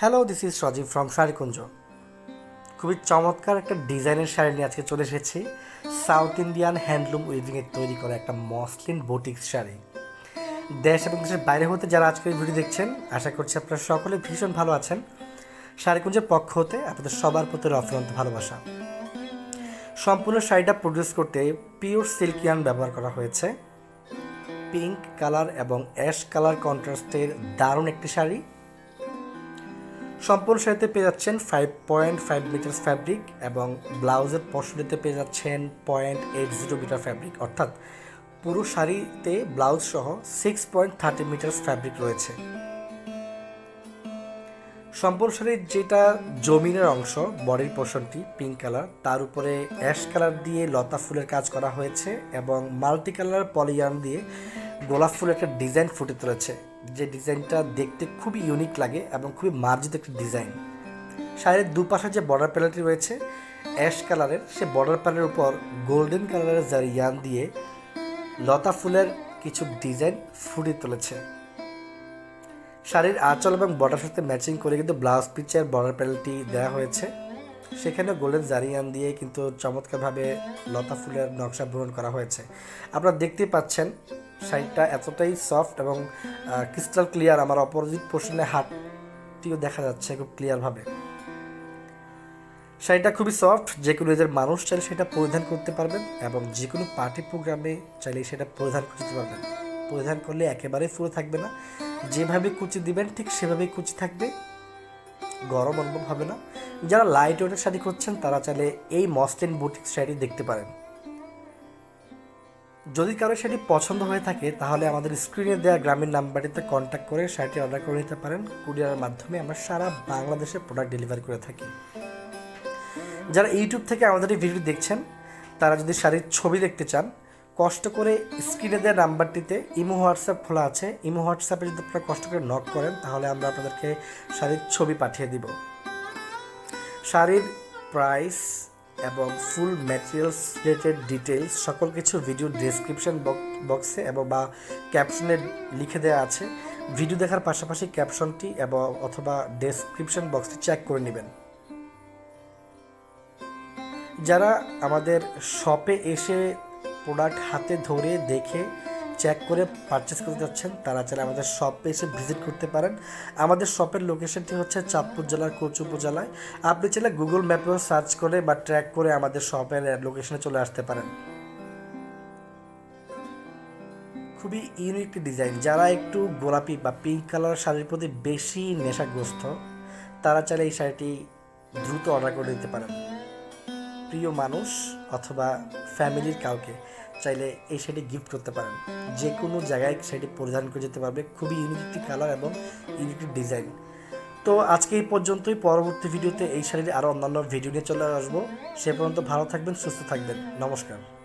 Hello this is Sajib from Sharikunja খুবই চমৎকার একটা ডিজাইনের শাড়ি নিয়ে আজকে চলে এসেছি। সাউথ ইন্ডিয়ান হ্যান্ডলুম উইভিংয়ে তৈরি করা একটা মসলিন বুটিক্স শাড়ি। দেশ এবং দেশের বাইরে হতে যারা আজকে এই ভিডিও দেখছেন, আশা করছি আপনারা সকলে ভীষণ ভালো আছেন। শাড়িকুঞ্জের পক্ষ হতে আপনাদের সবার প্রতি অফুরন্ত ভালোবাসা। সম্পূর্ণ শাড়িটা প্রডিউস করতে পিওর সিল্ক সিল্কিয়ান ব্যবহার করা হয়েছে। পিঙ্ক কালার এবং অ্যাশ কালার কন্ট্রাস্টের দারুণ একটি শাড়ি। সম্পূর্ণ শাড়িতে পেয়ে যাচ্ছেন five point five metre fabric এবং ব্লাউজের পশরিতে পেয়ে যাচ্ছেন point eight zero metre fabric অর্থাৎ পুরো শাড়িতে ব্লাউজ সহ six point thirty metre fabric রয়েছে। সম্পূর্ণ শাড়ির যেটা জমিনের অংশ, বডির পোর্শনটি পিঙ্ক কালার তার উপরে অ্যাশ কালার দিয়ে লতা ফুলের কাজ করা হয়েছে এবং মাল্টি কালার পলিয়ান দিয়ে গোলাপ ফুলের একটা ডিজাইন ফুটে তুলেছে। যে ডিজাইনটা দেখতে খুবই ইউনিক লাগে এবং খুবই মার্জিত একটি ডিজাইন। শাড়ির দুপাশে যে বর্ডার প্যানেলটি রয়েছে অ্যাশ কালারের সে বর্ডার প্যানেলের উপর গোল্ডেন কালারের জারিয়ান দিয়ে লতা ফুলের কিছু ডিজাইন ফুটিয়ে তুলেছে। শাড়ির আঁচল এবং বর্ডার সাথে ম্যাচিং করে কিন্তু ব্লাউজ পিচের বর্ডার প্যানেলটি দেওয়া হয়েছে। সেখানে গোল্ডেন জারিয়ান দিয়ে কিন্তু চমৎকারভাবে লতা ফুলের নকশা পূরণ করা হয়েছে। আপনারা দেখতেই পাচ্ছেন শাড়িটা এতটাই সফট এবং ক্রিস্টাল ক্লিয়ার আমার অপোজিট পোর্শনে হাতটিও দেখা যাচ্ছে খুব ক্লিয়ারভাবে শাড়িটা খুবই সফট, যে কোনো এদের মানুষ চাইলে সেটা পরিধান করতে পারবেন এবং যে কোনো পার্টি প্রোগ্রামে চাইলে সেটা পরিধান করতে পারবেন। পরিধান করলে একেবারেই ফুলে থাকবে না। যেভাবে কুচি দিবেন, ঠিক সেভাবেই কুচি থাকবে। গরম অনুভব হবে না। যারা লাইট ওয়েটের শাড়ি করছেন তারা চাইলে এই মসলিন বুটিক শাড়ি দেখতে পারেন। যদি কারও শাড়ি পছন্দ হয়ে থাকে, তাহলে আমাদের স্ক্রিনে দেওয়া গ্রামীণ নাম্বারটিতে কন্ট্যাক্ট করে শাড়িটি অর্ডার করে নিতে পারেন। কুরিয়ারের মাধ্যমে আমরা সারা বাংলাদেশে প্রোডাক্ট ডেলিভারি করে থাকি। যারা ইউটিউব থেকে আমাদের এই ভিডিও দেখছেন, তারা যদি শাড়ির ছবি দেখতে চান কষ্ট করে স্ক্রিনে দেওয়া নাম্বারটিতে ইমো হোয়াটসঅ্যাপ খোলা আছে। ইমো হোয়াটসঅ্যাপে যদি আপনারা কষ্ট করে নক করেন, তাহলে আমরা আপনাদেরকে শাড়ির ছবি পাঠিয়ে দিব। শাড়ির প্রাইস এবং ফুল ম্যাটেরিয়ালস রিলেটেড ডিটেলস সকল কিছু ভিডিও ডেসক্রিপশন বক্সে এবং বা ক্যাপশনে লিখে দেওয়া আছে। ভিডিও দেখার পাশাপাশি ক্যাপশনটি এবং অথবা ডেসক্রিপশন বক্সটি চেক করে নেবেন। যারা আমাদের শপে এসে প্রোডাক্ট হাতে ধরে দেখে চেক করে পারচেস করতে যাচ্ছেন, তারা চাইলে আমাদের শপে এসে ভিজিট করতে পারেন। আমাদের শপের লোকেশনটি হচ্ছে চাঁদপুর জেলার কোচু উপজেলায়। আপনি চাইলে গুগল ম্যাপেও সার্চ করে বা ট্র্যাক করে আমাদের শপের লোকেশনে চলে আসতে পারেন। খুবই ইউনিক ডিজাইন যারা একটু গোলাপি বা পিঙ্ক কালার শাড়ির প্রতি বেশি নেশাগ্রস্ত, তারা চাইলে এই শাড়িটি দ্রুত অর্ডার করে দিতে পারেন। প্রিয় মানুষ অথবা ফ্যামিলির কাউকে। চাইলে এই শাড়ি গিফট করতে পারেন। যে কোনো জায়গায় সেটি পরিধান করে যেতে পারবে। খুবই ইউনিক একটি কালার এবং ইউনিক ডিজাইন তো আজকে এই পর্যন্তই। পরবর্তী ভিডিওতে এই শাড়ির আরও অন্যান্য ভিডিও নিয়ে চলে আসব। সে পর্যন্ত ভালো থাকবেন, সুস্থ থাকবেন। নমস্কার।